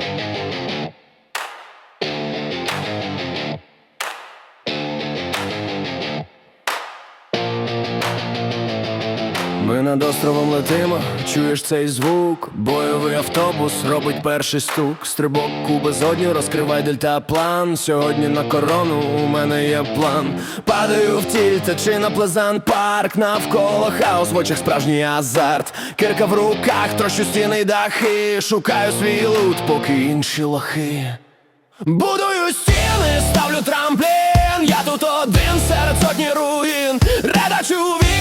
thank you. Ми над островом летимо, чуєш цей звук, бойовий автобус робить перший стук, стрибок у безодню, розкривай дельтаплан. Сьогодні на корону у мене є план. Падаю в тіль, течи на плезан парк, навколо хаос в очах справжній азарт. Кирка в руках, трощу стіни й дахи, шукаю свій лут, поки інші лохи. Будую стіни, ставлю трамплін Я тут один серед сотні руїн Редачу вікна,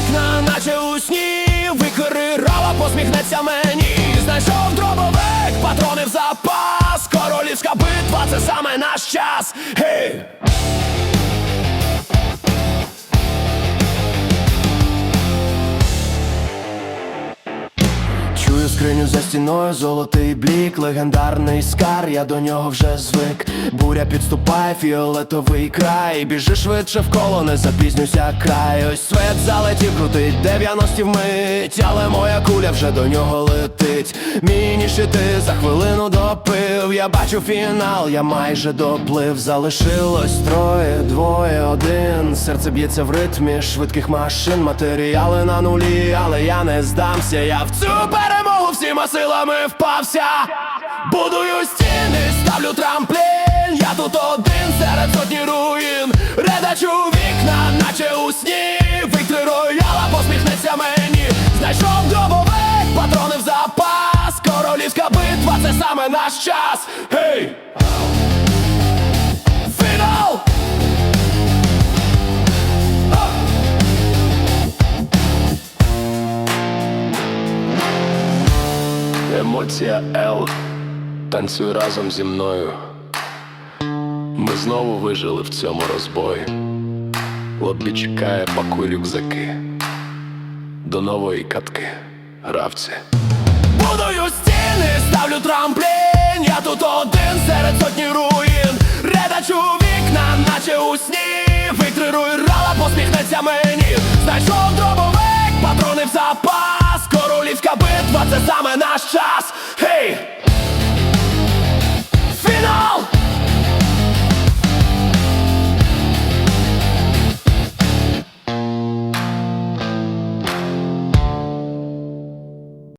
посміхнеться мені Знайшов дробовик, патрони в запас Королівська битва, це саме наш час! Чую скриню за стіною, золотий блік, легендарний скар, я до нього вже звик. Буря підступає, фіолетовий край. Біжи швидше вколо, не запізнюйся край. Ось свет залетів, крутить 90 вмить, але моя куля вже до нього летить. Мій щити за хвилину допив. Я бачу фінал, я майже доплив. Залишилось троє, двоє, один. Серце б'ється в ритмі швидких машин, матеріали на нулі, але я не здамся. Я в цю всіма силами впався. Будую стіни, ставлю трамплін. Я тут один серед сотні руїн. Редачу вікна, наче у сні. Виктри рояла, посміхнеться мені. Знайшов дробовик, патрони в запас. Королівська битва, це саме наш час. Гей! Фінал! Емоція Л. Танцюй разом зі мною. Ми знову вижили в цьому розбої. Лобі чекає, пакуй рюкзаки. До нової катки, гравці. Будую стіни, ставлю трамплін Я тут один серед сотні руїн Редачу вікна, наче у сні Викрируй рала, посміхнеться мені Знайшов дробовик, патрони в запас Битва, це саме наш час!